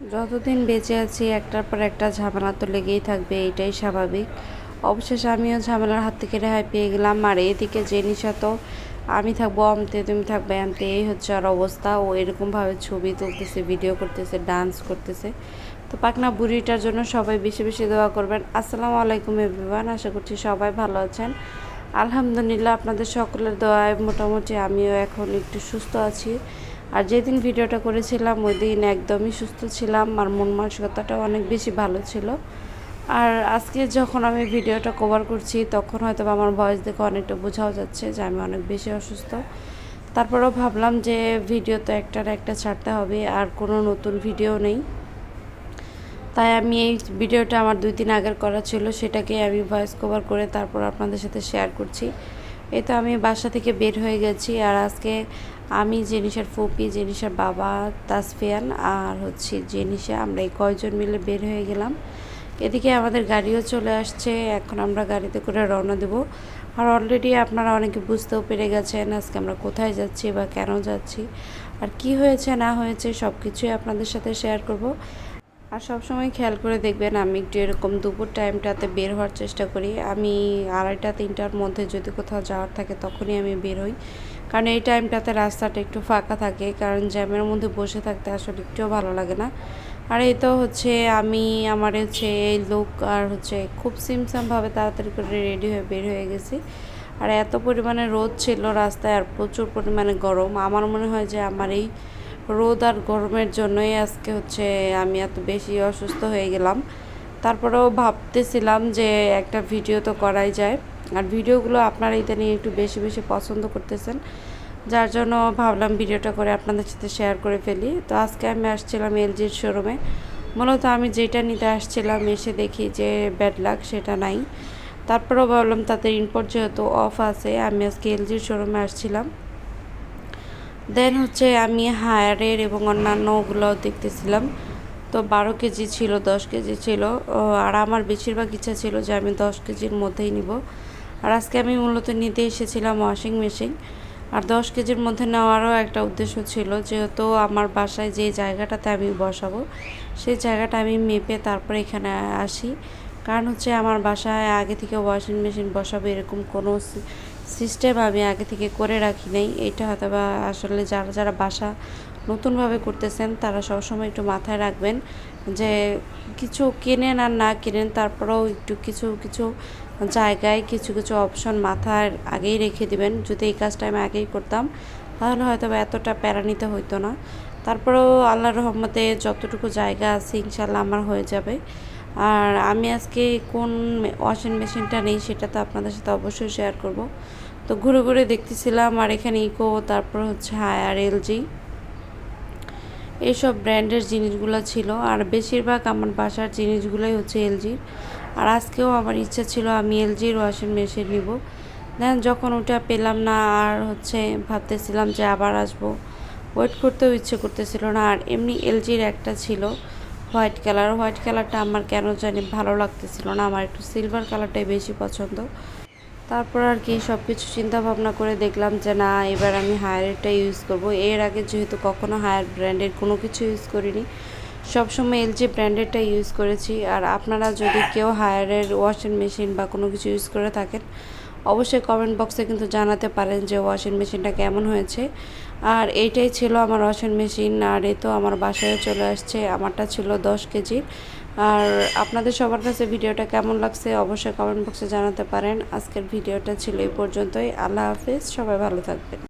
যতদিন বেঁচে আছি, একটার পর একটা ঝামেলা তো লেগেই থাকবে এটাই স্বাভাবিক। অবশেষে আমিও ঝামেলার হাত থেকে রেহাই পেয়ে গেলাম। আর এদিকে জেনিসা তো, আমি থাকব অমতে, তুমি থাকবে আনতে এই হচ্ছে আর অবস্থা। ও এরকমভাবে ছবি তুলতেছে, ভিডিও করতেছে, ডান্স করতেছে। তো পাকনা বুড়িটার জন্য সবাই বেশি বেশি দোয়া করবেন। আসসালামু আলাইকুম এভরিওয়ান, আশা করছি সবাই ভালো আছেন। আলহামদুলিল্লাহ, আপনাদের সকলের দোয়ায় মোটামুটি আমিও এখন একটু সুস্থ আছি। আর যেদিন ভিডিওটা করেছিলাম ওই দিন একদমই সুস্থ ছিলাম আর মন মানসিকতাটাও অনেক বেশি ভালো ছিল। আর আজকে যখন আমি ভিডিওটা কভার করছি, তখন হয়তো আমার ভয়েস দেখে অনেকটা বোঝাও যাচ্ছে যে আমি অনেক বেশি অসুস্থ। তারপরেও ভাবলাম যে ভিডিও তো একটার একটা ছাড়তে হবে আর কোনো নতুন ভিডিও নেই। তাই আমি এই ভিডিওটা আমার দুই দিন আগের করা ছিল সেটাকে আমি ভয়েস কভার করে তারপর আপনাদের সাথে শেয়ার করছি। এই তো আমি বাসা থেকে বের হয়ে গেছি আর আজকে আমি জেনিসার ফুপি জেনিসার বাবা, তাসফিয়ান আর হচ্ছে জেনিসা আমরা এই কয়জন মিলে বের হয়ে গেলাম। এদিকে আমাদের গাড়িও চলে আসছে, এখন আমরা গাড়িতে করে রওনা দেব। আর অলরেডি আপনারা অনেকে বুঝতেও পেরে গেছেন আজকে আমরা কোথায় যাচ্ছি বা কেন যাচ্ছি, আর কি হয়েছে, না হয়েছে সব কিছুই আপনাদের সাথে শেয়ার করব। আর সবসময় খেয়াল করে দেখবেন, আমি একটু এরকম দুপুর টাইমটাতে বের হওয়ার চেষ্টা করি। আমি আড়াইটা, তিনটার মধ্যে যদি কোথাও যাওয়ার থাকে, তখনই আমি বের হই। কারণ এই টাইমটাতে রাস্তাটা একটু ফাঁকা থাকে, কারণ জ্যামের মধ্যে বসে থাকতে আসলে একটুও ভালো লাগে না। আর এই তো হচ্ছে আমি, আমার হচ্ছে এই লুক আর হচ্ছে খুব সিমসামভাবে তাড়াতাড়ি করে রেডি হয়ে বের হয়ে গেছি। আর এত পরিমাণে রোদ ছিল রাস্তায় আর প্রচুর পরিমাণে গরম। আমার মনে হয় যে আমার এই রোদ আর গরমের জন্যই আজকে হচ্ছে আমি এত বেশি অসুস্থ হয়ে গেলাম। তারপরেও ভাবতেছিলাম যে একটা ভিডিও তো করাই যায়। আর ভিডিওগুলো আপনারা ইদানিং একটু বেশি বেশি পছন্দ করতেছেন, যার জন্য ভাবলাম ভিডিওটা করে আপনাদের সাথে শেয়ার করে ফেলি। তো আজকে আমি আসছিলাম এলজির শোরুমে মূলত আমি যেটা নিতে আসছিলাম, এসে দেখি যে ব্যাড লাক সেটা নাই। তারপরেও ভাবলাম তাদের ইনপোর্ট যেহেতু অফ আছে, আমি আজকে এলজির শোরুমে আসছিলাম। দেন হচ্ছে আমি হায়ারের এবং অন্যান্যগুলো দেখতেছিলাম। তো বারো কেজি ছিল, দশ কেজি ছিল। আর আমার বেশিরভাগ ইচ্ছা ছিল যে আমি দশ কেজির মধ্যেই নিব। আর আজকে আমি মূলত নিতে এসেছিলাম ওয়াশিং মেশিন আর দশ কেজির মধ্যে নেওয়ারও একটা উদ্দেশ্য ছিল যেহেতু আমার বাসায় যে জায়গাটাতে আমি বসাবো, সেই জায়গাটা আমি মেপে তারপরে এখানে আসি। কারণ হচ্ছে আমার বাসায় আগে থেকে ওয়াশিং মেশিন বসাবো এরকম কোনো সিস্টেম আমি আগে থেকে করে রাখি নাই। এটা হয়তো বা আসলে যারা যারা বাসা নতুনভাবে করতেছেন তারা সবসময় একটু মাথায় রাখবেন যে কিছু কেনেন আর না কেনেন, তারপরেও একটু কিছু কিছু জায়গায় কিছু কিছু অপশন মাথার আগেই রেখে দিবেন। যদি এই কাজটা আমি আগেই করতাম, তাহলে হয়তো এতটা প্যারা নিতে হইতো না। তারপরেও আল্লাহ রহমতে যতটুকু জায়গা আছে ইনশাল্লাহ আমার হয়ে যাবে। আর আমি আজকে কোন ওয়াশিং মেশিনটা নেই, সেটা তো আপনাদের সাথে অবশ্যই শেয়ার করব। তো ঘুরে ঘুরে দেখতেছিলাম, আর এখানে ইকো তারপর হচ্ছে হায়ার এলজি এইসব ব্র্যান্ডের জিনিসগুলো ছিল, আর বেশিরভাগ আমার বাসার জিনিসগুলোই হচ্ছে এলজির আর আজকেও আমার ইচ্ছা ছিল আমি এলজির ওয়াশিং মেশিন নিব। দেন যখন ওটা পেলাম না, আর হচ্ছে ভাবতেছিলাম যে আবার আসব, ওয়েট করতেও ইচ্ছে করতেছিল না। আর এমনি এলজির একটা ছিল হোয়াইট কালার। হোয়াইট কালারটা আমার কেন জানি ভালো লাগতেছিল না। আমার একটু সিলভার কালারটাই বেশি পছন্দ। তারপর আর কি সব কিছু চিন্তা ভাবনা করে দেখলাম যে না, এবার আমি হায়ারেরটা ইউজ করব। এর আগে যেহেতু কখনো হায়ার ব্র্যান্ডের কোনো কিছু ইউজ করিনি সবসময় এলজি ব্র্যান্ডেরটা ইউজ করেছি। আর আপনারা যদি কেউ হায়ারের ওয়াশিং মেশিন বা কোনো কিছু ইউজ করে থাকেন, অবশ্যই কমেন্ট বক্সে কিন্তু জানাতে পারেন যে ওয়াশিং মেশিনটা কেমন হয়েছে। আর এইটাই ছিল আমার ওয়াশিং মেশিন আর এ তো আমার বাসায় চলে আসছে, আমারটা ছিল দশ কেজি। আর আপনাদের সবার কাছে ভিডিওটা কেমন লাগছে অবশ্যই কমেন্ট বক্সে জানাতে পারেন। আজকের ভিডিওটা ছিল এই পর্যন্তই। আল্লাহ হাফিজ, সবাই ভালো থাকবেন।